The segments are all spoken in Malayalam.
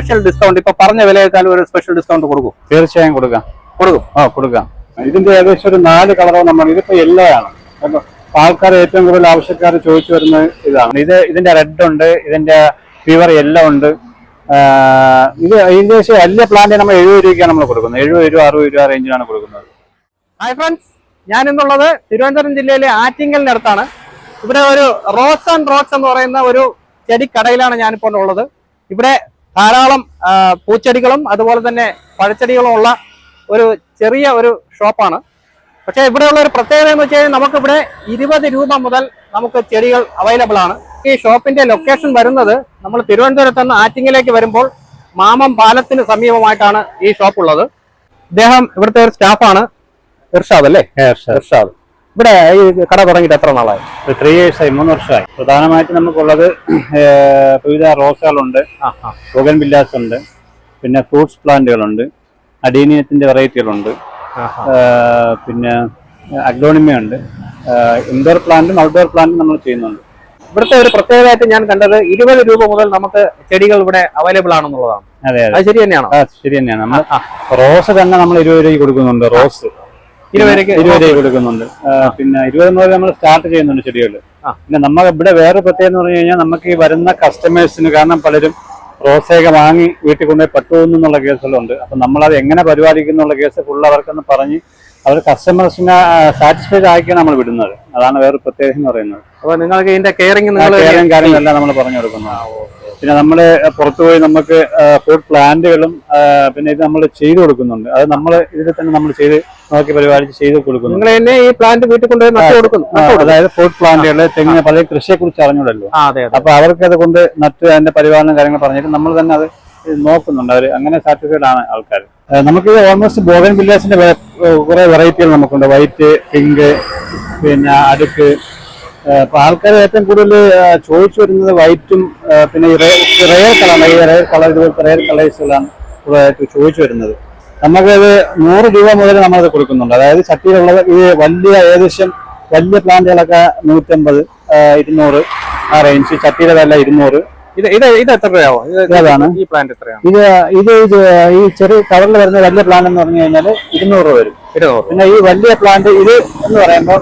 സ്പെഷ്യൽ ഡിസ്കൗണ്ട് ഇപ്പൊ പറഞ്ഞ വിലയേക്കാളും ഒരു സ്പെഷ്യൽ ഡിസ്കൗണ്ട് കൊടുക്കും. തീർച്ചയായും കൊടുക്കാം. കൊടുക്കും. ആ കൊടുക്കാം. ഇതിന്റെ ഏകദേശം ഒരു നാല് കളറോ നമ്മൾ ഇതിപ്പോ യെല്ലോ ആണ്. ആൾക്കാർ ഏറ്റവും കൂടുതൽ ആവശ്യക്കാർ ചോദിച്ചു വരുന്ന ഇതാണ്. ഇത് ഇതിന്റെ റെഡ് ഉണ്ട് ഇതിന്റെ ഫീവർ യെല്ലോ ഉണ്ട്. ഇത് ഏകദേശം എല്ലാ പ്ലാന്റ് നമ്മൾ എഴുപത് രൂപയ്ക്കാണ് നമ്മൾ കൊടുക്കുന്നത്. എഴുപത് രൂപ അറുപത് രൂപ റേഞ്ചിലാണ് കൊടുക്കുന്നത്. ഹായ് ഫ്രണ്ട്സ് ഞാൻ ഇന്നുള്ളത് തിരുവനന്തപുരം ജില്ലയിലെ ആറ്റിങ്ങലിനടുത്താണ് ഇവിടെ ഒരു റോസ് ആൻഡ് റോക്സ് എന്ന് പറയുന്ന ഒരു ചെടിക്കടയിലാണ് ഞാനിപ്പോൾ ഉള്ളത്. ഇവിടെ ധാരാളം പൂച്ചെടികളും അതുപോലെ തന്നെ പഴച്ചെടികളും ഉള്ള ഒരു ചെറിയ ഒരു ഷോപ്പാണ്. പക്ഷേ ഇവിടെയുള്ള ഒരു പ്രത്യേകത എന്ന് വെച്ച് കഴിഞ്ഞാൽ നമുക്കിവിടെ ഇരുപത് രൂപ മുതൽ നമുക്ക് ചെടികൾ അവൈലബിൾ ആണ്. ഈ ഷോപ്പിന്റെ ലൊക്കേഷൻ വരുന്നത് നമ്മൾ തിരുവനന്തപുരത്ത് നിന്ന് ആറ്റിങ്ങിലേക്ക് വരുമ്പോൾ മാമം പാലത്തിന് സമീപമായിട്ടാണ് ഈ ഷോപ്പ് ഉള്ളത്. അദ്ദേഹം ഇവിടുത്തെ ഒരു സ്റ്റാഫാണ് ഇർഷാദ് അല്ലേ? ഇർഷാദ്. ഇവിടെ ഈ കട തുടങ്ങിയിട്ട് എത്ര നാളായി? ത്രീ ഇയേഴ്സായി മൂന്ന് വർഷമായി. പ്രധാനമായിട്ട് നമുക്കുള്ളത് വിവിധ റോസുകളുണ്ട്. റോഗൻ ബില്ലാസ് ഉണ്ട്. പിന്നെ ഫ്രൂട്ട്സ് പ്ലാന്റുകളുണ്ട്. അഡീനിയത്തിന്റെ വെറൈറ്റികളുണ്ട്. പിന്നെ അഗ്ലോണിമയുണ്ട് ഇൻഡോർ പ്ലാന്റും ഔട്ട്ഡോർ പ്ലാന്റും നമ്മൾ ചെയ്യുന്നുണ്ട്. ഇവിടുത്തെ ഒരു പ്രത്യേകമായിട്ട് ഞാൻ കണ്ടത് ഇരുപത് രൂപ മുതൽ നമുക്ക് ചെടികൾ ഇവിടെ അവൈലബിൾ ആണെന്നുള്ളതാണ്. അതെ അതെ. ശരി തന്നെയാണ്? ശരി തന്നെയാണ്. നമ്മൾ റോസ് തന്നെ നമ്മൾ ഇരുപത് രൂപ കൊടുക്കുന്നുണ്ട് റോസ്. ഇരുപത് രൂപയ്ക്ക് ഇരുപത് കൊടുക്കുന്നുണ്ട്. പിന്നെ ഇരുപത് മുതൽ നമ്മൾ സ്റ്റാർട്ട് ചെയ്യുന്നുണ്ട് ചെടികൾ പിന്നെ നമ്മൾ ഇവിടെ വേറെ പ്രത്യേകത എന്ന് പറഞ്ഞു കഴിഞ്ഞാൽ നമുക്ക് ഈ വരുന്ന കസ്റ്റമേഴ്സിന് കാരണം പലരും റോസയൊക്കെ വാങ്ങി വീട്ടിൽ കൊണ്ടുപോയി പട്ടുപോകുന്നു എന്നുള്ള കേസുകളുണ്ട് അപ്പൊ നമ്മളത് എങ്ങനെ പരിപാലിക്കുന്നുള്ള കേസ് ഫുൾ അവർക്കെന്ന് പറഞ്ഞ് അവർ കസ്റ്റമേഴ്സിനെ സാറ്റിസ്ഫൈഡ് ആക്കിയാണ് നമ്മൾ വിടുന്നത്. അതാണ് വേറെ പ്രത്യേകത എന്ന് പറയുന്നത്. അപ്പൊ നിങ്ങൾക്ക് ഇതിന്റെ കെയറിംഗ് കെയറിംഗ് കാര്യങ്ങളെല്ലാം നമ്മൾ പറഞ്ഞു കൊടുക്കുന്നത്. പിന്നെ നമ്മൾ പുറത്തു പോയി നമുക്ക് ഫുഡ് പ്ലാന്റുകളും പിന്നെ ഇത് നമ്മൾ ചെയ്തു കൊടുക്കുന്നുണ്ട്. അത് നമ്മൾ ഇതിൽ തന്നെ നമ്മൾ ചെയ്ത് നോക്കി പരിപാലിച്ച് ചെയ്ത് കൊടുക്കുന്നു. നിങ്ങൾ തന്നെ ഈ പ്ലാന്റ് വീട്ടിൽ കൊണ്ടുപോയി നട്ടു കൊടുക്കുന്നു. അതായത് ഫ്രൂട്ട് പ്ലാന്റുകൾ തെങ്ങ് പല കൃഷിയെ കുറിച്ച് അറിഞ്ഞൂടല്ലോ അപ്പൊ അവർക്ക് അത് കൊണ്ട് നട്ട് അതിന്റെ പരിപാലനം കാര്യങ്ങൾ പറഞ്ഞിട്ട് നമ്മൾ തന്നെ അത് നോക്കുന്നുണ്ട്. അവർ അങ്ങനെ സാറ്റിസ്ഫൈഡ് ആണ് ആൾക്കാർ നമുക്ക് ഓൾമോസ്റ്റ് ബോഗൻ വില്ലേജിന്റെ കുറെ വെറൈറ്റികൾ നമുക്കുണ്ട്. വൈറ്റ് പിങ്ക് പിന്നെ അടുക്ക്. അപ്പൊ ആൾക്കാർ ഏറ്റവും കൂടുതൽ ചോദിച്ചു വരുന്നത് വൈറ്റും പിന്നെ റെയർ കളറാണ് ഈ റെയർ കളർ ഇതുപോലത്തെ റെയർ കളേഴ്സുകളാണ് കൂടുതലായിട്ട് ചോദിച്ചു വരുന്നത്. നമുക്കത് നൂറ് രൂപ മുതൽ നമ്മളത് കൊടുക്കുന്നുണ്ട്. അതായത് ചട്ടിയിലുള്ളത് ഈ വലിയ ഏകദേശം വലിയ പ്ലാന്റുകളൊക്കെ നൂറ്റമ്പത് ഇരുന്നൂറ് ആ റേഞ്ച് ചട്ടിയുടെ വില ഇരുന്നൂറ്. ഇത് ഇത് ഇത് എത്ര രൂപയാവോ ഇത് ഈ പ്ലാന്റ് എത്രയാണ്? ഇത് ഇത് ഈ ചെറിയ കവറിൽ വരുന്ന വലിയ പ്ലാന്റ് എന്ന് പറഞ്ഞു കഴിഞ്ഞാൽ ഇരുന്നൂറ് രൂപ വരും. ഇരുന്നൂറ്. പിന്നെ ഈ വലിയ പ്ലാന്റ് ഇത് എന്ന് പറയുമ്പോൾ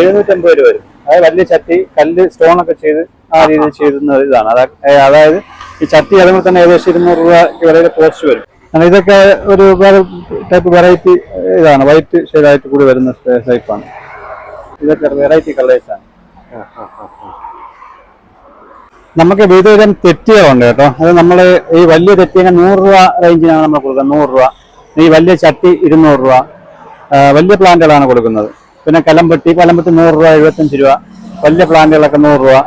എഴുന്നൂറ്റമ്പത് രൂപ വരും. അതായത് വലിയ ചട്ടി കല്ല് സ്റ്റോൺ ഒക്കെ ചെയ്ത് ആ രീതിയിൽ ചെയ്യുന്ന ഇതാണ്. അതായത് ഈ ചട്ടി അതുപോലെ തന്നെ ഏകദേശം ഇരുന്നൂറ് രൂപ വരെ പോസ്റ്റ് വരും. കാരണം ഇതൊക്കെ ഒരു വേറെ ടൈപ്പ് വെറൈറ്റി ഇതാണ്. വൈറ്റ് ഷെയ്ഡായിട്ട് കൂടി വരുന്ന ടൈപ്പാണ് ഇതൊക്കെ വെറൈറ്റി കളേഴ്സാണ് നമുക്ക് വിവിധതരം തെറ്റികളുണ്ട് കേട്ടോ. അത് നമ്മൾ ഈ വലിയ തെറ്റിനെ നൂറ് രൂപ റേഞ്ചിനാണ് നമ്മൾ കൊടുക്കുന്നത്. നൂറ് രൂപ. ഈ വലിയ ചട്ടി ഇരുന്നൂറ് രൂപ. വലിയ പ്ലാന്റുകളാണ് കൊടുക്കുന്നത്. പിന്നെ കലമ്പട്ടി കലമ്പട്ടി നൂറ് രൂപ എഴുപത്തഞ്ച് രൂപ. വലിയ പ്ലാന്റുകളൊക്കെ നൂറ് രൂപ.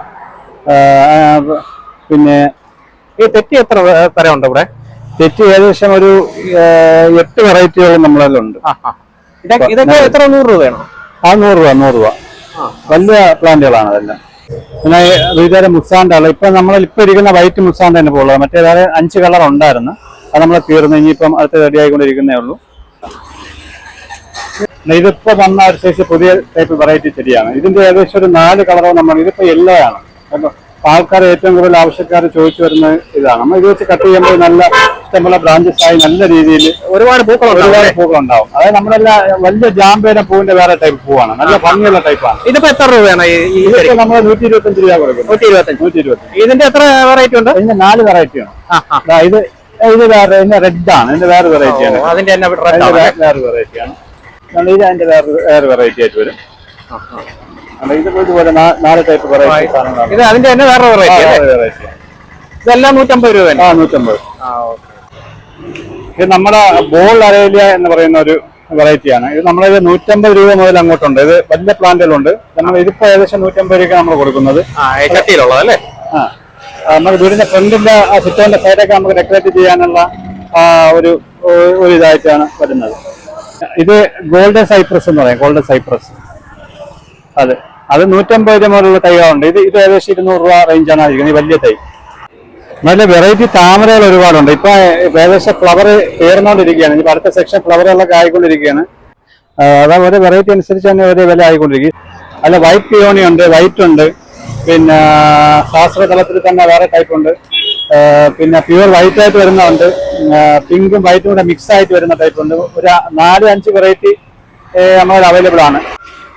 പിന്നെ ഈ തെറ്റി എത്ര തരമുണ്ട് ഇവിടെ? തെറ്റി ഏകദേശം ഒരു എട്ട് വെറൈറ്റികളും നമ്മളതിലുണ്ട്. ഇതൊക്കെ എത്ര നൂറ് രൂപയാണോ? ആ നൂറ് രൂപ നൂറ് രൂപ. വലിയ പ്ലാന്റുകളാണ് അതെല്ലാം. പിന്നെ വീട്ടുകാരെ മുസാണ്ടാണ് ഇപ്പൊ നമ്മൾ ഇപ്പൊ ഇരിക്കുന്ന വൈറ്റ് മുസാണ്ട തന്നെ പോകുള്ളത് മറ്റേ വേറെ അഞ്ച് കളർ ഉണ്ടായിരുന്നു. അത് നമ്മൾ തീർന്നു. ഇനിയിപ്പം അടുത്ത റെഡി ആയിക്കൊണ്ടിരിക്കുന്നേ ഉള്ളൂ. ഇതിപ്പോ വന്ന ഒരു സൈസ് പുതിയ ടൈപ്പ് വെറൈറ്റി ചെടിയാണ്. ഇതിന്റെ ഏകദേശം ഒരു നാല് കളറോ നമ്മൾ ഇതിപ്പോ യെല്ലോ ആണ്. ആൾക്കാർ ഏറ്റവും കൂടുതൽ ആവശ്യക്കാർ ചോദിച്ചു വരുന്ന ഇതാണ്. നമ്മൾ ഇത് വെച്ച് കട്ട് ചെയ്യുമ്പോൾ നല്ല ഇഷ്ടമുള്ള ബ്രാഞ്ചസ് ആയി നല്ല രീതിയിൽ ഒരുപാട് പൂക്കൾ ഒരുപാട് പൂക്കൾ ഉണ്ടാവും അതായത് നമ്മളെല്ലാം വലിയ ജാമ്പേന പൂവിന്റെ വേറെ ടൈപ്പ് പൂവാണ്. നല്ല ഭംഗിയുള്ള ടൈപ്പാണ് ഇതിപ്പോ എത്ര രൂപയാണ് ഇതൊക്കെ നമ്മൾ നൂറ്റി ഇരുപത്തഞ്ച് രൂപ കൊടുക്കും നൂറ്റി ഇരുപത്തഞ്ച് നൂറ്റി ഇരുപത്തഞ്ച് ഇതിന്റെ എത്ര വെറൈറ്റി ഉണ്ട്? ഇതിന്റെ നാല് വെറൈറ്റിയാണ്. ഇത് ഇത് വേറെ ഇതിന്റെ റെഡ് ആണ്. ഇതിന്റെ വേറെ വെറൈറ്റി ആണ്. അതിന്റെ വേറെ വെറൈറ്റി ആണ്. ഇത് അതിന്റെ വേറെ വേറെ വെറൈറ്റി ആയിട്ട് വരും. ഇത് ഇതുപോലെ നാ- നാല് ടൈപ്പ് വെറൈറ്റി ഇത് അതിന്റെ തന്നെ വേറെ വെറൈറ്റി ഇതെല്ലാം നൂറ്റമ്പത് രൂപ ആ നൂറ്റമ്പത്. ഇത് നമ്മുടെ ബോൾ അരേലിയ എന്ന് പറയുന്ന ഒരു വെറൈറ്റിയാണ് ഇത് നമ്മളിത് നൂറ്റമ്പത് രൂപ മുതൽ അങ്ങോട്ടുണ്ട്. ഇത് വലിയ പ്ലാന്റുകളുണ്ട് നമ്മൾ ഇതിപ്പോ ഏകദേശം നൂറ്റമ്പത് രൂപ നമ്മൾ കൊടുക്കുന്നത്. ചട്ടിയിലുള്ളത് അല്ലേ? ആ നമ്മുടെ വീടിന്റെ ഫ്രണ്ടിന്റെ ആ സിറ്റോന്റെ സൈഡൊക്കെ നമുക്ക് ഡെക്കറേറ്റ് ചെയ്യാനുള്ള ഒരു- ഒരു ഇതായിട്ടാണ് വരുന്നത്. ഇത് ഗോൾഡൻ സൈപ്രസ് എന്ന് പറയാം ഗോൾഡൻ സൈപ്രസ് അതെ. അത് നൂറ്റമ്പത് രൂപ മുതലുള്ള തൈകളുണ്ട്. ഇത് ഇത് ഏകദേശം ഇരുന്നൂറ് രൂപ റേഞ്ചാണ് ഇരിക്കുന്നത് ഈ വലിയ തൈ. നല്ല വെറൈറ്റി താമരകൾ ഒരുപാടുണ്ട്. ഇപ്പൊ ഏകദേശം ഫ്ലവർ തീർന്നുകൊണ്ടിരിക്കുകയാണ് ഇനി അടുത്ത സെക്ഷൻ ഫ്ലവറുകളൊക്കെ ആയിക്കൊണ്ടിരിക്കുകയാണ്. അതാ ഓരോ വെറൈറ്റി അനുസരിച്ച് തന്നെ ഒരേ വില ആയിക്കൊണ്ടിരിക്കും. അല്ല വൈറ്റ് പിയോണി ഉണ്ട് വൈറ്റ് ഉണ്ട്. പിന്നെ ശാസ്ത്ര തലത്തിൽ തന്നെ വേറെ ടൈപ്പ് ഉണ്ട്. പിന്നെ പ്യുവർ വൈറ്റ് ആയിട്ട് വരുന്നുണ്ട് പിങ്കും വൈറ്റും കൂടെ മിക്സ് ആയിട്ട് വരുന്ന ടൈപ്പ് ഉണ്ട്. ഒരു നാല് അഞ്ച് വെറൈറ്റി നമ്മൾ അവൈലബിൾ ആണ്.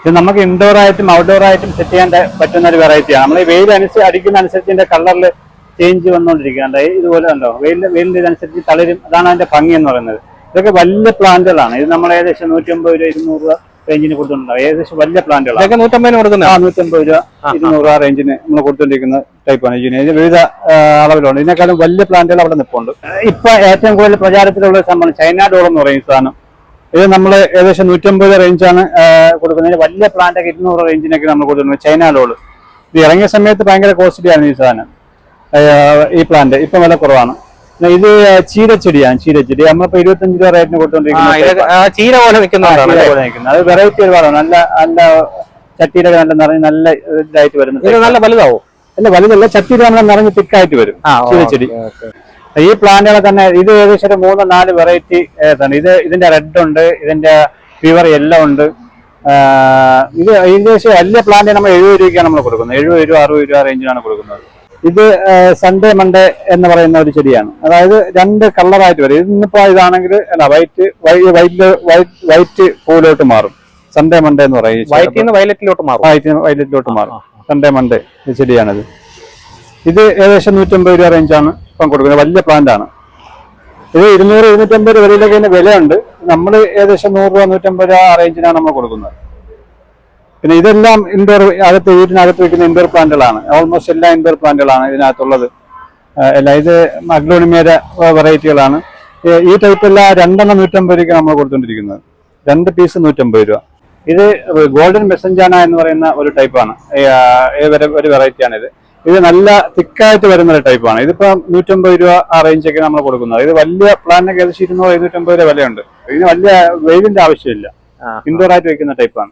ഇത് നമുക്ക് ഇൻഡോർ ആയിട്ടും ഔട്ട്ഡോർ ആയിട്ടും സെറ്റ് ചെയ്യാൻ പറ്റുന്ന ഒരു വെറൈറ്റിയാണ് നമ്മൾ ഈ വെയിൽ അനുസരിച്ച് അടിക്കുന്ന അനുസരിച്ച് ഇതിന്റെ കളറിൽ ചേഞ്ച് വന്നുകൊണ്ടിരിക്കുന്നുണ്ട് ഇതുപോലെ ഉണ്ടോ വെയിൽ വെയിലിന്റെ ഇതനുസരിച്ച് തളരും. അതാണ് അതിന്റെ ഭംഗി എന്ന് പറയുന്നത്. ഇതൊക്കെ വലിയ പ്ലാന്റുകളാണ് ഇത് നമ്മൾ ഏകദേശം നൂറ്റി അമ്പത് രൂപ ഇരുന്നൂറ് രൂപ റേഞ്ചിന് കൊടുത്തിട്ടുണ്ടാവും ഏകദേശം വലിയ പ്ലാന്റുകളാണ് നൂറ്റമ്പത് നൂറ്റമ്പതിന് കൊടുക്കുന്ന? ആ നൂറ്റമ്പത് രൂപ ഇരുന്നൂറ് രൂപ റേഞ്ചിന് നമ്മൾ കൊടുത്തുകൊണ്ടിരിക്കുന്ന ടൈപ്പാണ് ഇതിന് ഇത് വിവിധ അളവിലുണ്ട്. ഇതിനേക്കാളും വലിയ പ്ലാന്റുകൾ അവിടെ നിൽപ്പുണ്ട് ഇപ്പൊ ഏറ്റവും കൂടുതൽ പ്രചാരത്തിലുള്ള സംഭവം ചൈന ഡോൾ എന്ന് പറയുന്ന സാധനം. ഇത് നമ്മൾ ഏകദേശം നൂറ്റമ്പത് റേഞ്ചാണ് കൊടുക്കുന്നത്. വലിയ പ്ലാന്റ് ഒക്കെ ഇരുന്നൂറ് റേഞ്ചിനൊക്കെ നമ്മൾ കൊടുക്കുന്നത് ചൈന ലോൾ ഇത് ഇറങ്ങിയ സമയത്ത് ഭയങ്കര കോസ്റ്റ്ലി ആണ് ഈ സാധനം. ഈ പ്ലാന്റ് ഇപ്പം വില കുറവാണ്. ഇത് ചീരച്ചെടിയാണ് ചീരച്ചെടി. നമ്മളിപ്പോ ഇരുപത്തഞ്ച് രൂപ റേറ്റിന് കൊടുത്തോണ്ടിരിക്കുന്നത് ചീര പോലെ നിൽക്കുന്നതാണ് പോലെ നിൽക്കുന്നത്. അത് വെറൈറ്റി ഒരുപാടാണ്. നല്ല നല്ല ചട്ടിയിലൊക്കെ നല്ല നിറഞ്ഞ് നല്ല ഇതായിട്ട് വരുന്നത് നല്ല വലുതാവും? അല്ല വലുതല്ല. ചട്ടിയിൽ നല്ല നിറഞ്ഞ് തിക്കായിട്ട് വരും. ചീരച്ചെടി. ഈ പ്ലാന്റുകളെ തന്നെ ഇത് ഏകദേശം ഒരു മൂന്ന് നാല് വെറൈറ്റി ഏതാണ് ഇത് ഇതിന്റെ റെഡ് ഉണ്ട് ഇതിന്റെ ഫീവർ യെല്ലോ ഉണ്ട്. ഇത് ഏകദേശം വലിയ പ്ലാന്റ് നമ്മൾ എഴുപത് രൂപയ്ക്കാണ് നമ്മൾ കൊടുക്കുന്നത്. എഴുപത് രൂപ അറുപത് രൂപ റേഞ്ചിലാണ് കൊടുക്കുന്നത്. ഇത് സൺഡേ മൺഡേ എന്ന് പറയുന്ന ഒരു ചെടിയാണ്. അതായത് രണ്ട് കളറായിട്ട് വരും. ഇന്നിപ്പോ ഇതാണെങ്കിൽ അല്ല വൈറ്റ് വൈറ്റ് വൈറ്റ് വൈറ്റ് പൂലോട്ട് മാറും. സൺഡേ മൺഡേ എന്ന് പറയും. വൈറ്റിൽ നിന്ന് വയലറ്റിലോട്ട് മാറും. വൈറ്റ് വൈലറ്റിലോട്ട് മാറും. സൺഡേ മൺഡേ ചെടിയാണിത്. ഇത് ഏകദേശം നൂറ്റമ്പത് രൂപ റേഞ്ചാണ് ഇപ്പം കൊടുക്കുന്നത് വലിയ പ്ലാന്റ് ആണ്. ഇത് ഇരുന്നൂറ് ഇരുന്നൂറ്റമ്പത് രൂപ വരയിലൊക്കെ അതിന്റെ വിലയുണ്ട്. നമ്മൾ ഏകദേശം നൂറ് രൂപ നൂറ്റമ്പത് രൂപ ആ റേഞ്ചിനാണ് നമ്മൾ കൊടുക്കുന്നത്. പിന്നെ ഇതെല്ലാം ഇൻഡോർ അകത്ത് വീട്ടിനകത്ത് വെക്കുന്ന ഇൻഡോർ പ്ലാന്റുകളാണ് ഓൾമോസ്റ്റ് എല്ലാ ഇൻഡോർ പ്ലാന്റുകളാണ് ഇതിനകത്തുള്ളത്. അല്ല ഇത് മഗ്ലോണിമേര വെറൈറ്റികളാണ് ഈ ടൈപ്പ് എല്ലാം രണ്ടെണ്ണം നൂറ്റമ്പത് രൂപയ്ക്ക് നമ്മൾ കൊടുത്തുകൊണ്ടിരിക്കുന്നത്. രണ്ട് പീസ് നൂറ്റമ്പത് രൂപ. ഇത് ഗോൾഡൻ മെസ്സഞ്ചാന എന്ന് പറയുന്ന ഒരു ടൈപ്പാണ് ഒരു വെറൈറ്റിയാണ് ഇത് നല്ല തിക്കായിട്ട് വരുന്ന ഒരു ടൈപ്പാണ്. ഇതിപ്പോ നൂറ്റമ്പത് രൂപ ആ റേഞ്ചൊക്കെ നമ്മൾ കൊടുക്കുന്നത്. ഇത് വലിയ പ്ലാനൊക്കെ ഏകദേശം ഇരുന്നൂറ് ഇരുന്നൂറ്റമ്പത് രൂപ വിലയുണ്ട്. ഇതിന് വലിയ വെയിലിന്റെ ആവശ്യമില്ല. ഇൻഡോർ ആയിട്ട് വെക്കുന്ന ടൈപ്പാണ്.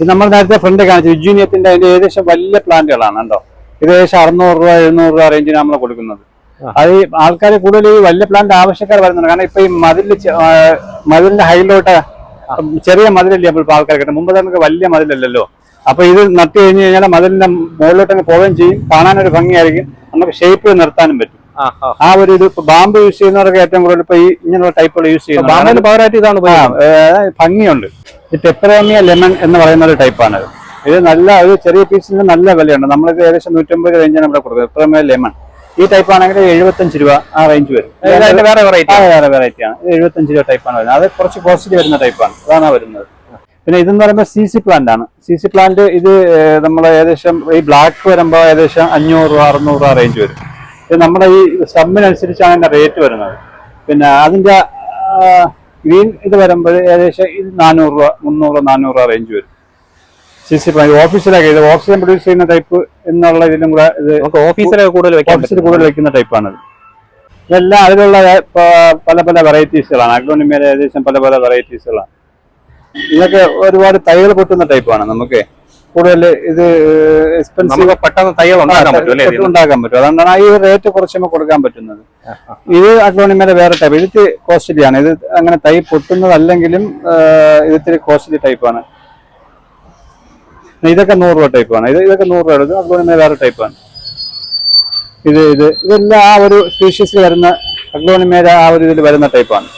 ഇത് നമ്മൾ നേരത്തെ ഫ്രണ്ട് കാണിച്ചു. യുജീനിയത്തിന്റെ അതിന്റെ ഏകദേശം വലിയ പ്ലാന്റുകളാണ് കേട്ടോ. ഇത് ഏകദേശം അറുന്നൂറ് രൂപ എഴുന്നൂറ് രൂപ റേഞ്ചിന് നമ്മൾ കൊടുക്കുന്നത്. അത് ഈ ആൾക്കാർ കൂടുതൽ ഈ വലിയ പ്ലാന്റ് ആവശ്യക്കാർ വരുന്നുണ്ട്. കാരണം ഇപ്പൊ ഈ മതിൽ ചെ- ആ, മതിലിന്റെ ഹൈലോട്ട് ചെറിയ മതിലല്ലേ അപ്പോൾ ആൾക്കാർ കിട്ടും മുമ്പ് നമുക്ക് വലിയ മതിലല്ലല്ലോ. അപ്പൊ ഇത് നട്ട് കഴിഞ്ഞു കഴിഞ്ഞാൽ മതിലിന്റെ മുകളിലോട്ട് അങ്ങ് പോവുകയും ചെയ്യും. കാണാനൊരു ഭംഗിയായിരിക്കും. നമുക്ക് ഷേപ്പ് നിർത്താനും പറ്റും. ആ ഒരു ഇത് ബാമ്പ് യൂസ് ചെയ്യുന്നവർക്ക് ഏറ്റവും കൂടുതൽ ഇപ്പൊ ഈ ഇങ്ങനെയുള്ള ടൈപ്പുകൾ യൂസ് ചെയ്യുന്നത് ബാമ്പിന് പകരമായിട്ട് ഇതാണ് ഭംഗിയുണ്ട്. ഇത് ടെപ്രേമിയ ലെമൺ എന്ന് പറയുന്ന ഒരു ടൈപ്പാണ് ഇത് ഇത് നല്ല ഒരു ചെറിയ പീസിന് നല്ല വിലയുണ്ട്. നമ്മളിത് ഏകദേശം നൂറ്റമ്പത് റേഞ്ചാണ് ഇവിടെ കൊടുക്കുന്നത്. ടെപ്രേമിയ ലെമൺ ഈ ടൈപ്പ് ആണെങ്കിൽ എഴുപത്തഞ്ച് രൂപ ആ റേഞ്ച് വരും. വേറെ വെറൈറ്റി വേറെ വെറൈറ്റി ആണ്. എഴുപത്തഞ്ച് രൂപ ടൈപ്പാണ് വരുന്നത്. അത് കുറച്ച് കോസ്റ്റ്ലി വരുന്ന ടൈപ്പാണ് അതാണ് വരുന്നത്. പിന്നെ ഇതെന്ന് പറയുമ്പോൾ സി സി പ്ലാന്റ് ആണ്. സി സി പ്ലാന്റ് ഇത് നമ്മൾ ഏകദേശം ഈ ബ്ലാക്ക് വരുമ്പോൾ ഏകദേശം അഞ്ഞൂറ് രൂപ അറുന്നൂറ് രൂപ റേഞ്ച് വരും. ഇത് നമ്മുടെ ഈ സമ്മിനനുസരിച്ചാണ് അതിന്റെ റേറ്റ് വരുന്നത്. പിന്നെ അതിന്റെ ഗ്രീൻ ഇത് വരുമ്പോൾ ഏകദേശം ഇത് നാനൂറ് രൂപ മുന്നൂറ് നാനൂറ് രൂപ റേഞ്ച് വരും. സി സി പ്ലാന്റ് ഓഫീസിലൊക്കെ ഇത് ഓക്സിജൻ പ്രൊഡ്യൂസ് ചെയ്യുന്ന ടൈപ്പ് എന്നുള്ള ഇതിലും കൂടെ ഇത് ഓഫീസിലൊക്കെ കൂടുതൽ ഓഫീസിൽ കൂടുതൽ വെക്കുന്ന ടൈപ്പാണിത് ഇതെല്ലാം അതിലുള്ള പല പല വെറൈറ്റീസുകളാണ് അഗ്രോണിമേലെ ഏകദേശം പല പല വെറൈറ്റീസുകളാണ് ഇതൊക്കെ ഒരുപാട് തൈകൾ പൊട്ടുന്ന ടൈപ്പാണ് നമുക്ക്. കൂടുതൽ ഇത് എക്സ്പെൻസീവ് പെട്ടെന്ന് തൈകൾ ഉണ്ടാക്കാൻ പറ്റും അതുകൊണ്ടാണ് ഈ റേറ്റ് കുറച്ച് നമുക്ക് കൊടുക്കാൻ പറ്റുന്നത്. ഇത് അഗ്ലോണിമയുടെ വേറെ ടൈപ്പ് ഇത് കോസ്റ്റ്ലി ആണ്. ഇത് അങ്ങനെ തൈ പൊട്ടുന്നതല്ലെങ്കിലും ഇത് ഇത്തിരി കോസ്റ്റ്ലി ടൈപ്പാണ് ഇതൊക്കെ നൂറ് രൂപ ടൈപ്പാണ് ഇത് ഇതൊക്കെ നൂറ് രൂപ ഇത് അഗ്ലോണിമ വേറെ ടൈപ്പാണ് ഇത് ഇത് ഇതെല്ലാം ആ ഒരു സ്പീഷീസിൽ വരുന്ന അഗ്ലോണിമയുടെ ആ ഒരു ഇതിൽ വരുന്ന ടൈപ്പാണ്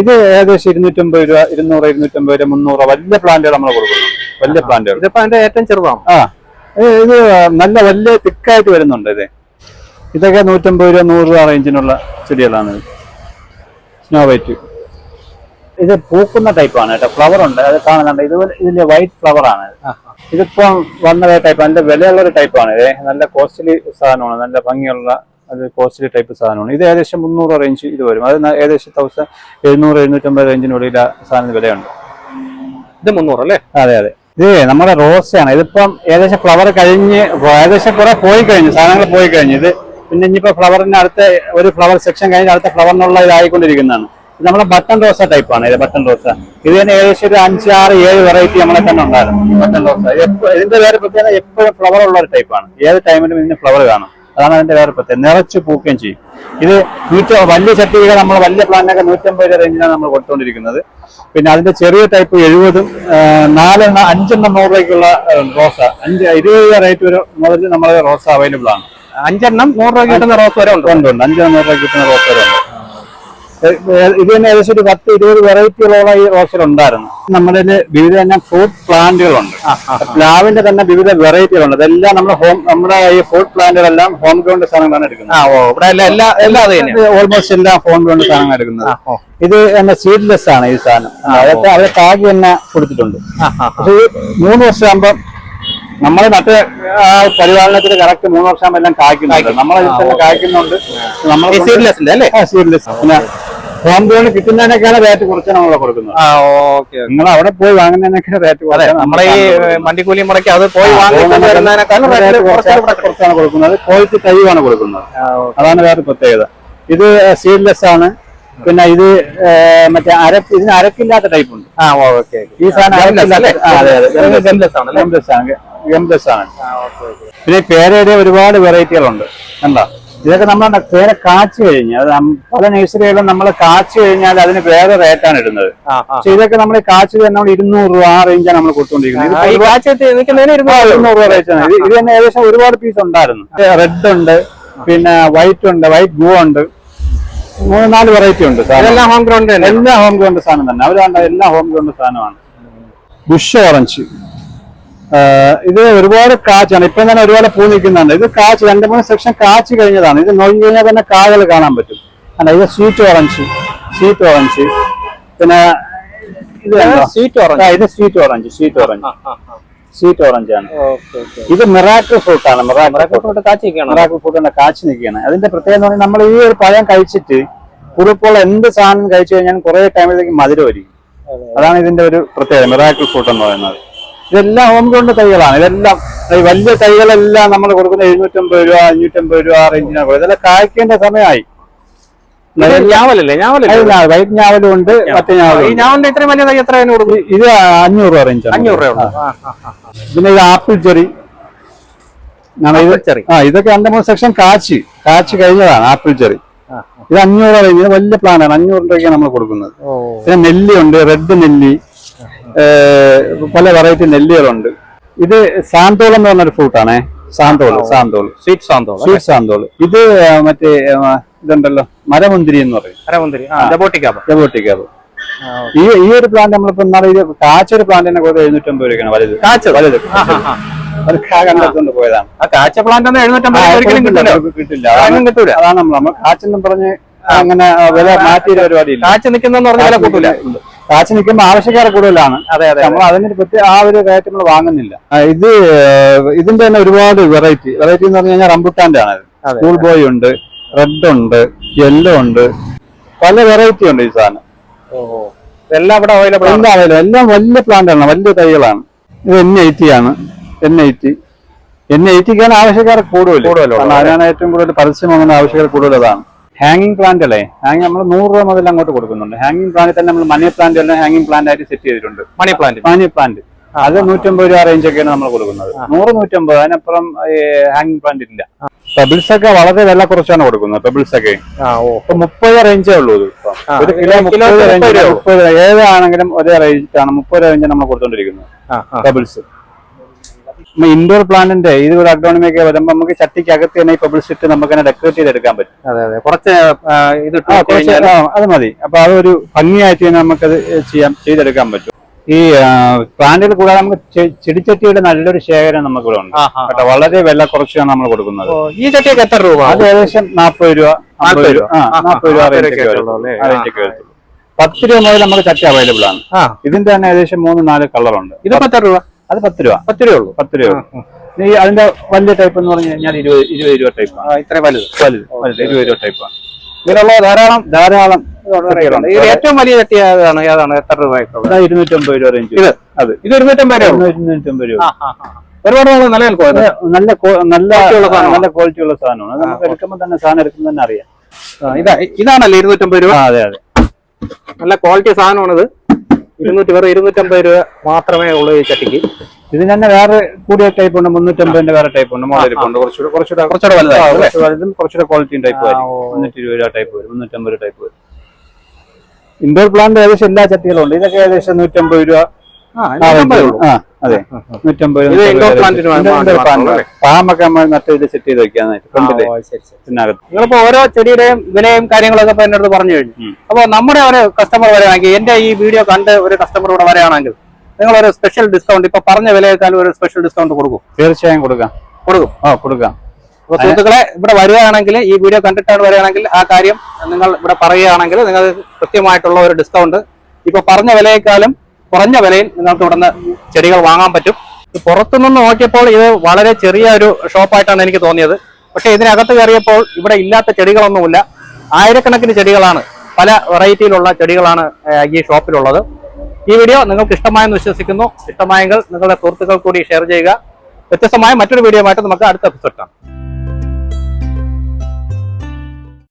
ഇത് ഏകദേശം ഇരുന്നൂറ്റമ്പത് രൂപ ഇരുന്നൂറ് ഇരുന്നൂറ്റമ്പത് രൂപ മുന്നൂറ് വലിയ പ്ലാന്റുകൾ നമ്മൾ കൊടുക്കുന്നു. വലിയ പ്ലാന്റുകൾ. ഇതിപ്പോ അതിന്റെ ഏറ്റവും ചെറുതാണ്. ആ. ഇത് നല്ല വലിയ തിക്കായിട്ട് വരുന്നുണ്ട് ഇത്. ഇതൊക്കെ നൂറ്റമ്പത് രൂപ നൂറ് രൂപ റേഞ്ചിനുള്ള ചെടികളാണ് സ്നോ വൈറ്റ് ഇത് പൂക്കുന്ന ടൈപ്പാണ് കേട്ടോ. ഫ്ലവർ ഉണ്ട്. അത് കാണുന്നുണ്ട് ഇതുപോലെ ഇതിന്റെ വൈറ്റ് ഫ്ലവർ ആണ്. ഇത്. ഇതിപ്പം വന്ന ടൈപ്പ് നല്ല വിലയുള്ള ഒരു ടൈപ്പാണ് ഇത് നല്ല കോസ്റ്റ്ലി സാധനമാണ്. നല്ല ഭംഗിയുള്ള അത് കോസ്റ്റ്ലി ടൈപ്പ് സാധനമാണ്. ഇത് ഏകദേശം മുന്നൂറ് റേഞ്ച് ഇത് വരും. അത് ഏകദേശം തൗസൻഡ് എഴുന്നൂറ് എഴുന്നൂറ്റമ്പത് റേഞ്ചിനുള്ളിൽ സാധനം വിലയുണ്ട്. ഇത് മുന്നൂറ് അല്ലേ? അതെ അതെ. ഇത് നമ്മുടെ റോസയാണ്. ഇതിപ്പം ഏകദേശം ഫ്ലവർ കഴിഞ്ഞ് ഏകദേശം കുറെ പോയി കഴിഞ്ഞു. സാധനങ്ങൾ പോയി കഴിഞ്ഞു. ഇത് പിന്നെ ഇനിയിപ്പോൾ ഫ്ലവറിന് അടുത്ത ഒരു ഫ്ലവർ സെക്ഷൻ കഴിഞ്ഞ് അടുത്ത ഫ്ലവറിനുള്ള ഇതായിക്കൊണ്ടിരിക്കുന്നതാണ്. ഇത് നമ്മുടെ ബട്ടൺ റോസ ടൈപ്പാണ് ഇത് ബട്ടൺ റോസ ഇത് തന്നെ ഏകദേശം ഒരു അഞ്ച് ആറ് ഏഴ് വെറൈറ്റി നമ്മളെ തന്നെ ഉണ്ടായിരുന്നു. ബട്ടൺ റോസ ഇതിന്റെ വേറെ പ്രത്യേകത എപ്പോഴും ഫ്ലവർ ഉള്ള ഒരു ടൈപ്പാണ് ഏത് ടൈമിലും ഇതിന് ഫ്ലവർ കാണും. അതാണ് അതിന്റെ വേറെ പ്രത്യേകം നിറച്ച് പൂക്കുകയും ചെയ്യും. ഇത് നൂറ്റ വലിയ ചട്ടികൾ നമ്മൾ വലിയ പ്ലാന്റൊക്കെ നൂറ്റമ്പത് രൂപ റേഞ്ചിലാണ് നമ്മൾ കൊടുത്തുകൊണ്ടിരിക്കുന്നത് പിന്നെ അതിന്റെ ചെറിയ ടൈപ്പ് എഴുപതും നാലെണ്ണം അഞ്ചെണ്ണം നൂറ് രൂപയ്ക്കുള്ള റോസ. അഞ്ച് ഇരുപത് രൂപ റേറ്റ് വരെ മുതൽ നമ്മളെ റോസ അവൈലബിൾ ആണ്. അഞ്ചെണ്ണം നൂറ് രൂപ കിട്ടുന്ന റോസ് വരെ ഉണ്ട്. ഉണ്ട് അഞ്ചെണ്ണം നൂറ് രൂപ കിട്ടുന്ന റോസ് വരെ ഉണ്ട്. ഇത് തന്നെ ഏകദേശം ഒരു പത്ത് ഇരുപത് വെറൈറ്റികളോളം ഈ റോസിൽ ഉണ്ടായിരുന്നു. നമ്മുടെ വിവിധ തന്നെ ഫ്രൂട്ട് പ്ലാന്റുകളുണ്ട്. പ്ലാവിന്റെ തന്നെ വിവിധ വെറൈറ്റികളുണ്ട്. അതെല്ലാം നമ്മുടെ ഹോം നമ്മുടെ ഈ ഫ്രൂട്ട് പ്ലാന്റുകളെല്ലാം ഹോം ഗ്രൗണ്ട് സാധനങ്ങളാണ് എടുക്കുന്നത്. ഓൾമോസ്റ്റ് എല്ലാം ഹോം ഗ്രൗണ്ട് സാധനങ്ങൾ എടുക്കുന്നത്. ഇത് എന്നെ സീഡ്ലെസ് ആണ് ഈ സാധനം. അതൊക്കെ അവരെ ടാഗ് തന്നെ കൊടുത്തിട്ടുണ്ട്. മൂന്ന് വർഷം ആ. പക്ഷേ ഈ മൂന്ന് വർഷമാകുമ്പോൾ നമ്മൾ മറ്റേ പരിപാലനത്തിൽ പരിപാലനത്തിന് കറക്റ്റ് മൂന്ന് വർഷം എല്ലാം കായ്ക്കുന്നുണ്ട്. നമ്മളെ കായ്ക്കുന്നുണ്ട്. നമ്മൾ സീഡ്ലെസിന്റെ അല്ലേ? സീഡ്ലെസ് പിന്നെ ഹോം ഗ്രൗണ്ട് കിട്ടുന്നതിനൊക്കെയാണ് റേറ്റ് കുറച്ചാണ് നമ്മൾ കൊടുക്കുന്നത്. ആ ഓക്കെ നിങ്ങൾ അവിടെ പോയി വാങ്ങുന്നതിനൊക്കെ റേറ്റ് അതെ നമ്മളെ ഈ വണ്ടിക്കൂലി മുടക്കി അത് പോയി വാങ്ങുന്നതിനേക്കാളും റേറ്റ് കുറച്ചാണ് കൊടുക്കുന്നത്. ക്വാളിറ്റി തൈവാണ് കൊടുക്കുന്നത്. അതാണ് വേറെ പ്രത്യേകത. ഇത് സീഡ്ലെസ് ആണ്. പിന്നെ ഇത് മറ്റേ അര ഇതിന് അരക്കില്ലാത്ത ടൈപ്പ് ഉണ്ട്. ആ ഓക്കെ ഈ സാധനം ആണ്. പിന്നെ പേരയുടെ ഒരുപാട് വെറൈറ്റികളുണ്ട് കണ്ടോ? ഇതൊക്കെ നമ്മൾ പേരെ കാച്ചു കഴിഞ്ഞ് അത് പല നഴ്സറികളും നമ്മൾ കാച്ചു കഴിഞ്ഞാൽ അതിന് വേറെ റേറ്റാണ് ഇടുന്നത്. പക്ഷെ ഇതൊക്കെ നമ്മൾ കാച്ചു തന്നെ നമ്മൾ ഇരുന്നൂറ് രൂപ ആ റേഞ്ചാണ് നമ്മൾ ഇരുന്നൂറ് രൂപ. റേറ്റാണ് ഇത് തന്നെ ഏകദേശം ഒരുപാട് പീസ് ഉണ്ടായിരുന്നു. റെഡ് ഉണ്ട് പിന്നെ വൈറ്റ് ഉണ്ട് വൈറ്റ് ബ്ലൂ ഉണ്ട്. മൂന്ന് നാല് വെറൈറ്റി ഉണ്ട് എല്ലാ ഹോം ഗ്രൗണ്ട് എല്ലാം ഹോം ഗ്രൗണ്ട് സാധനം തന്നെ. അവരാണ്ട് എല്ലാം ഹോം ഗ്രൗണ്ട് സാധനമാണ്. ബുഷ് ഓറഞ്ച് ഇത് ഒരുപാട് കാച്ചാണ് ഇപ്പം തന്നെ ഒരുപാട് പൂ നിൽക്കുന്നുണ്ട്. ഇത് കാച്ച് രണ്ട് മൂന്ന് സെക്ഷൻ കാച്ച് കഴിഞ്ഞതാണ്. ഇത് നോക്കി കഴിഞ്ഞാൽ തന്നെ കായകൾ കാണാൻ പറ്റും. അല്ല ഇത് സ്വീറ്റ് ഓറഞ്ച്. Sweet orange. പിന്നെ ഇത് സ്വീറ്റ് ഓറഞ്ച്. ഇത് sweet orange sweet orange. Sweet orange ആണ്. ഇത് മിറാക്കിൾ ഫ്രൂട്ട് ആണ്. Miracle fruit. കാച്ച് മിറാക്കിൾ ഫ്രൂട്ട് തന്നെ കാച്ചു നിൽക്കുകയാണ്. അതിന്റെ പ്രത്യേകത എന്ന് പറഞ്ഞാൽ നമ്മൾ ഈ ഒരു പഴം കഴിച്ചിട്ട് കുറുപ്പുള്ള എന്ത് സാധനം കഴിച്ചു കഴിഞ്ഞാൽ കുറെ ടൈമിലേക്ക് മധുരം വരും അതാണ് ഇതിന്റെ ഒരു പ്രത്യേകത മിറാക്കിൾ ഫ്രൂട്ട് എന്ന് പറയുന്നത്. ഇതെല്ലാം ഹോം ഗ്രൗണ്ട് തൈകളാണ്. ഇതെല്ലാം ഈ വലിയ തൈകളെല്ലാം നമ്മൾ കൊടുക്കുന്ന എഴുന്നൂറ്റമ്പത് രൂപ അഞ്ഞൂറ്റമ്പത് രൂപ ആ റേഞ്ചിനാണ് കൊടുക്കുന്നത് ഇതെല്ലാം കായ്ക്കേണ്ട സമയമായി. ഞാവലല്ലേ? ഞാവലല്ലേ? വൈറ്റ് ഞാവലും ഉണ്ട് മറ്റേ ഞാവലും ഞാവലിന്റെ ഇത്രയും വലിയ തൈ എത്ര കൊടുക്കും ഇത് അഞ്ഞൂറ് രൂപ റേഞ്ച് അഞ്ഞൂറ് രൂപ. പിന്നെ ഇത് ആപ്പിൾ ചെറി. ആ ഇതൊക്കെ രണ്ട് മൂന്ന് സെക്ഷൻ കാച്ചി. കാച്ചി കഴിഞ്ഞതാണ് ആപ്പിൾ ചെറി. ഇത് അഞ്ഞൂറ് റേഞ്ച് വലിയ പ്ലാനാണ് അഞ്ഞൂറ് രൂപയ്ക്കാണ് നമ്മൾ കൊടുക്കുന്നത്. പിന്നെ നെല്ലി ഉണ്ട് റെഡ് നെല്ലി. പല വെറൈറ്റി നെല്ലികളുണ്ട്. ഇത് സാന്തോൾ എന്ന് പറഞ്ഞൊരു ഫ്രൂട്ടാണേ santol santol. Sweet santol sweet santol. ഇത് മറ്റേ ഇതുണ്ടല്ലോ മരമുന്തിരി എന്ന് പറയും. മരമുന്തിരി. ജബോട്ടിക്കത് ഈ ഈ ഒരു പ്ലാന്റ് നമ്മളിപ്പോ ഇന്നാളെ ഇത് കാച്ചൊരു പ്ലാന്റിനെ കൂടെ എഴുന്നൂറ്റമ്പത് രൂപയാണ് വലുത്. കാച്ച വലുത്. അത് പോയതാണ്. ആ കാച്ച പ്ലാന്റ് എഴുന്നൂറ്റമ്പത് കിട്ടില്ല, കിട്ടില്ല കിട്ടില്ല. അതാണ് കിട്ടൂല. അതാണ് നമ്മൾ നമ്മൾ കാച്ചെന്നും പറഞ്ഞ് അങ്ങനെ വില മാറ്റിയ പരിപാടി കാച്ച നിൽക്കുന്ന പറഞ്ഞ വില കൂട്ടൂല. കാച്ച് നിൽക്കുമ്പോൾ ആവശ്യക്കാരെ കൂടുതലാണ്. അതെ അതെ നമ്മൾ അതിന് പറ്റി ആ ഒരു റേറ്റ് നമ്മൾ വാങ്ങുന്നില്ല. ഇത് ഇതിന്റെ തന്നെ ഒരുപാട് വെറൈറ്റി വെറൈറ്റി എന്ന് പറഞ്ഞു കഴിഞ്ഞാൽ റംബുട്ടാന്റെ ആണ് അതെ. സ്കൂൾ ബോയ് ഉണ്ട് റെഡ് ഉണ്ട് യെല്ലോ ഉണ്ട്. പല വെറൈറ്റി ഉണ്ട് ഈ സാധനം. എല്ലാം ഇതെല്ലാം ഇവിടെ അവൈലബിൾ ആണ്. എല്ലാം അവൈലബിൾ എല്ലാം വലിയ പ്ലാന്റ് ആണ് വലിയ തൈകളാണ്. ഇത് എൻ എയ്റ്റി ആണ് എൻ എയ്റ്റി എൻ എയ്റ്റിക്കാണ് ആവശ്യക്കാർ കൂടുതൽ. കൂടുതലാണ് അതിനാണ് ഏറ്റവും കൂടുതൽ പരസ്യം വാങ്ങുന്ന ആവശ്യക്കാർ കൂടുതൽ അതാണ്. ഹാങ്ങിങ് പ്ലാന്റ് അല്ലേ? ഹാങ്ങിങ് നമ്മൾ നൂറ് രൂപ മുതൽ അങ്ങോട്ട് കൊടുക്കുന്നുണ്ട്. ഹാങ്ങിങ് പ്ലാന്റ് തന്നെ നമ്മൾ മണി പ്ലാന്റ് എല്ലാം ഹാങ്ങിങ് പ്ലാന്റ് ആയിട്ട് സെറ്റ് ചെയ്തിട്ടുണ്ട്. മണി പ്ലാന്റ് മണി പ്ലാന്റ് അത് നൂറ്റമ്പത് രൂപ റേഞ്ച് ഒക്കെയാണ് നമ്മൾ കൊടുക്കുന്നത്. നൂറ് നൂറ്റമ്പത് അതിനപ്പുറം ഹാങ്ങിങ് പ്ലാന്റ് ഇല്ല. പെബിൾസ് ഒക്കെ വളരെ വില കുറച്ചാണ് കൊടുക്കുന്നത് പെബിൾസ് ഒക്കെ. മുപ്പത് റേഞ്ചേ ഉള്ളൂ ഇത് ഒരു കിലോ മുപ്പത് റേഞ്ച് രൂപ. മുപ്പത് ഏതാണെങ്കിലും ഒരേ റേഞ്ച് മുപ്പത് റേഞ്ച് നമ്മൾ കൊടുത്തോണ്ടിരിക്കുന്നത്. പെബിൾസ് ഇൻഡോർ പ്ലാന്റിന്റെ ഇത് ഒരു അഗ്രോണമിയൊക്കെ വരുമ്പോൾ നമുക്ക് ചട്ടിക്കകത്ത് തന്നെ ഈ പെബിൾസ് ഇട്ട് നമുക്ക് തന്നെ ഡെക്കറേറ്റ് ചെയ്തെടുക്കാൻ പറ്റും. അതെ അതെ. കുറച്ച് ഇത് അത് മതി. അപ്പൊ അതൊരു ഭംഗിയായിട്ട് തന്നെ നമുക്കത് ചെയ്യാൻ ചെയ്തെടുക്കാൻ പറ്റും. ഈ പ്ലാന്റുകൾ കൂടാതെ നമുക്ക് ചെടിച്ചട്ടിയുടെ നല്ലൊരു ശേഖരം നമുക്കിവിടെ ഉണ്ട്. കേട്ടോ വളരെ വില കുറച്ചാണ് നമ്മൾ കൊടുക്കുന്നത്. ഈ ചട്ടിയൊക്കെ എത്ര രൂപ? അത് ഏകദേശം നാൽപ്പത് രൂപ നാൽപ്പത് രൂപ ഒക്കെ ഒക്കെ പത്ത് രൂപ മുതൽ നമുക്ക് ചട്ടി അവൈലബിൾ ആണ്. ഇതിന്റെ തന്നെ ഏകദേശം മൂന്ന് നാല് കളറുണ്ട് ഇതിപ്പോ എത്ര രൂപ? അത് പത്ത് രൂപ. പത്ത് രൂപ ഉള്ളൂ പത്ത് രൂപ ഈ അതിന്റെ വലിയ ടൈപ്പ് എന്ന് പറഞ്ഞു കഴിഞ്ഞാൽ ഇരുപത് ഇരുപത് രൂപ ടൈപ്പ് ആ, ഇത്രയും വലുത്. വലുത് വലുത് ഇരുപത് രൂപ ടൈപ്പ് ഇതിലുള്ള ധാരാളം ധാരാളം ഏറ്റവും വലിയ ചട്ടി ഏതാണ്? ഏതാണ്? എത്ര രൂപ ഇരുന്നൂറ്റമ്പത് രൂപ റേഞ്ച് ഇത്? അത്. ഇത് ഇരുന്നൂറ്റമ്പത് രൂപ ഇരുന്നൂറ്റമ്പത് രൂപ. ഒരുപാട്. നല്ല നല്ല സാധനമാണ്. നല്ല ക്വാളിറ്റി ഉള്ള സാധനമാണ്. നമുക്ക് എടുക്കുമ്പോൾ തന്നെ സാധനം എടുക്കുമ്പോൾ തന്നെ അറിയാം. ഇതാ ഇതാണല്ലേ ഇരുന്നൂറ്റമ്പത് രൂപ? അതെ അതെ. നല്ല ക്വാളിറ്റി സാധനമാണിത്. ഇരുന്നൂറ്റി വെറും ഇരുന്നൂറ്റമ്പത് രൂപ മാത്രമേ ഉള്ളൂ ഈ ചട്ടിക്ക്. ഇതിന് തന്നെ വേറെ കൂടിയ ടൈപ്പ് ഉണ്ട് മുന്നൂറ്റമ്പതിന്റെ വേറെ ടൈപ്പ് ഉണ്ട് മോഡലിപ്പുണ്ട് കുറച്ചുകൂടെ കുറച്ചുകൂടെ കുറച്ചുകൂടെ വലുതായിരിക്കും അല്ലേ? കുറച്ച് വലുതും കുറച്ചുകൂടെ ക്വാളിറ്റിയും ടൈപ്പ് വരും മുന്നൂറ്റി ഇരുപത് രൂപ ടൈപ്പ് വരും മുന്നൂറ്റമ്പത് ടൈപ്പ് വരും. ഇൻഡോർ പ്ലാന്റ് ഏകദേശം എല്ലാ ചട്ടികളും ഉണ്ട്. ഇതൊക്കെ ഏകദേശം നൂറ്റമ്പത് രൂപ അതെ. നൂറ്റമ്പത് നമ്മൾ സെറ്റ് ചെയ്ത് ഫ്രണ്ടിൽ നിങ്ങളിപ്പോ ഓരോ ചെടിയുടെയും വിലയും കാര്യങ്ങളൊക്കെ ഇപ്പൊ എന്നോട് പറഞ്ഞു കഴിഞ്ഞു. അപ്പൊ നമ്മുടെ ഒരു കസ്റ്റമർ വരികയാണെങ്കിൽ എന്റെ ഈ വീഡിയോ കണ്ട് ഒരു കസ്റ്റമർ ഇവിടെ വരികയാണെങ്കിൽ നിങ്ങൾ ഒരു സ്പെഷ്യൽ ഡിസ്കൗണ്ട് ഇപ്പൊ പറഞ്ഞ വിലയേക്കാൾ ഒരു സ്പെഷ്യൽ ഡിസ്കൗണ്ട് കൊടുക്കും. തീർച്ചയായും കൊടുക്കാം. കൊടുക്കും. ആ കൊടുക്കാം. അപ്പൊ സുഹൃത്തുക്കളെ ഇവിടെ വരികയാണെങ്കിൽ ഈ വീഡിയോ കണ്ടിട്ടാണ് വരികയാണെങ്കിൽ ആ കാര്യം നിങ്ങൾ ഇവിടെ പറയുകയാണെങ്കിൽ നിങ്ങൾ കൃത്യമായിട്ടുള്ള ഒരു ഡിസ്കൗണ്ട് ഇപ്പൊ പറഞ്ഞ വിലയേക്കാളും കുറഞ്ഞ വിലയിൽ നിങ്ങൾക്ക് ഇവിടുന്ന് ചെടികൾ വാങ്ങാൻ പറ്റും. പുറത്തുനിന്ന് നോക്കിയപ്പോൾ ഇത് വളരെ ചെറിയ ഒരു ഷോപ്പായിട്ടാണ് എനിക്ക് തോന്നിയത്. പക്ഷെ ഇതിനകത്ത് കയറിയപ്പോൾ ഇവിടെ ഇല്ലാത്ത ചെടികളൊന്നുമില്ല. ആയിരക്കണക്കിന് ചെടികളാണ് പല വെറൈറ്റിയിലുള്ള ചെടികളാണ് ഈ ഷോപ്പിലുള്ളത്. ഈ വീഡിയോ നിങ്ങൾക്ക് ഇഷ്ടമായെന്ന് വിശ്വസിക്കുന്നു. ഇഷ്ടമായെങ്കിൽ നിങ്ങളുടെ സുഹൃത്തുക്കൾ കൂടി ഷെയർ ചെയ്യുക. വ്യത്യസ്തമായ മറ്റൊരു വീഡിയോ ആയിട്ട് നമുക്ക് അടുത്ത എപ്പിസോഡ് കാണാം.